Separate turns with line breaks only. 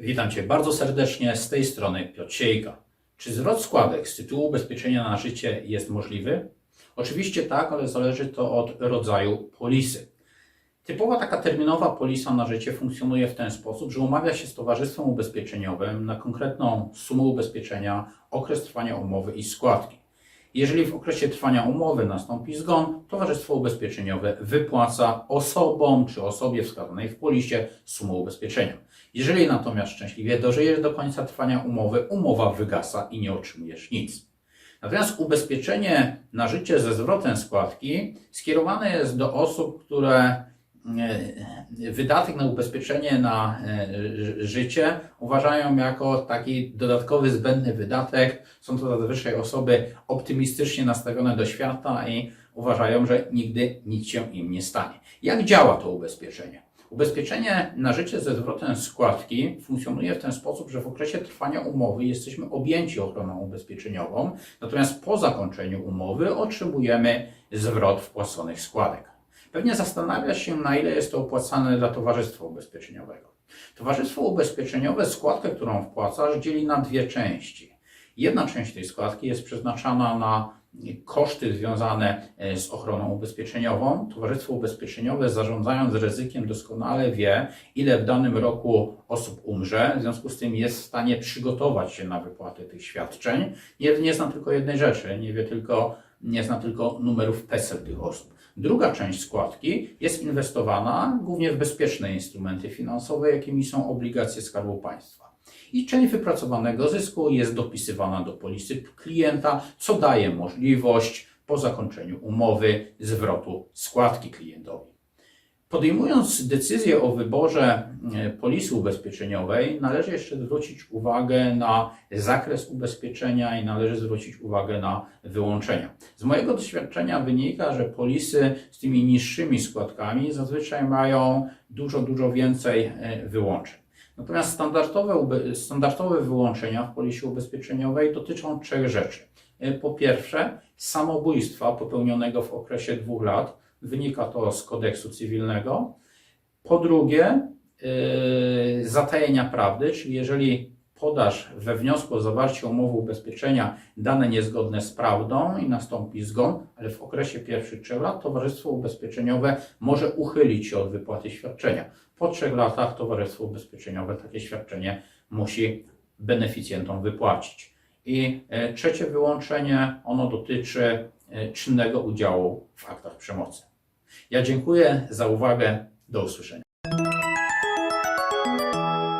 Witam Cię bardzo serdecznie z tej strony Piotr Siejka. Czy zwrot składek z tytułu ubezpieczenia na życie jest możliwy? Oczywiście tak, ale zależy to od rodzaju polisy. Typowa taka terminowa polisa na życie funkcjonuje w ten sposób, że umawia się z towarzystwem ubezpieczeniowym na konkretną sumę ubezpieczenia, okres trwania umowy i składki. Jeżeli w okresie trwania umowy nastąpi zgon, towarzystwo ubezpieczeniowe wypłaca osobom czy osobie wskazanej w polisie sumę ubezpieczenia. Jeżeli natomiast szczęśliwie dożyjesz do końca trwania umowy, umowa wygasa i nie otrzymujesz nic. Natomiast ubezpieczenie na życie ze zwrotem składki skierowane jest do osób, które e, wydatek na ubezpieczenie na e, ży- życie uważają jako taki dodatkowy, zbędny wydatek. Są to zazwyczaj osoby optymistycznie nastawione do świata i uważają, że nigdy nic się im nie stanie. Jak działa to ubezpieczenie? Ubezpieczenie na życie ze zwrotem składki funkcjonuje w ten sposób, że w okresie trwania umowy jesteśmy objęci ochroną ubezpieczeniową, natomiast po zakończeniu umowy otrzymujemy zwrot wpłaconych składek. Pewnie zastanawiasz się, na ile jest to opłacane dla towarzystwa ubezpieczeniowego. Towarzystwo ubezpieczeniowe składkę, którą wpłacasz, dzieli na dwie części. Jedna część tej składki jest przeznaczana na koszty związane e, z ochroną ubezpieczeniową. Towarzystwo ubezpieczeniowe, zarządzając ryzykiem, doskonale wie, ile w danym roku osób umrze, w związku z tym jest w stanie przygotować się na wypłatę tych świadczeń. Nie, nie zna tylko jednej rzeczy, nie wie tylko, nie zna tylko numerów PESEL tych osób. Druga część składki jest inwestowana głównie w bezpieczne instrumenty finansowe, jakimi są obligacje Skarbu Państwa. I część wypracowanego zysku jest dopisywana do polisy klienta, co daje możliwość po zakończeniu umowy zwrotu składki klientowi. Podejmując decyzję o wyborze e, polisy ubezpieczeniowej, należy jeszcze zwrócić uwagę na zakres ubezpieczenia i należy zwrócić uwagę na wyłączenia. Z mojego doświadczenia wynika, że polisy z tymi niższymi składkami zazwyczaj mają dużo, dużo więcej e, wyłączeń. Natomiast standardowe, standardowe wyłączenia w polisie ubezpieczeniowej dotyczą trzech rzeczy. E, Po pierwsze, samobójstwa popełnionego w okresie dwóch lat. Wynika to z kodeksu cywilnego. Po drugie, yy, zatajenia prawdy, czyli jeżeli podasz we wniosku o zawarcie umowy ubezpieczenia dane niezgodne z prawdą i nastąpi zgon, ale w okresie pierwszych trzech lat towarzystwo ubezpieczeniowe może uchylić się od wypłaty świadczenia. Po trzech latach towarzystwo ubezpieczeniowe takie świadczenie musi beneficjentom wypłacić. I e, trzecie wyłączenie, ono dotyczy e, czynnego udziału w aktach przemocy. Ja dziękuję za uwagę. Do usłyszenia.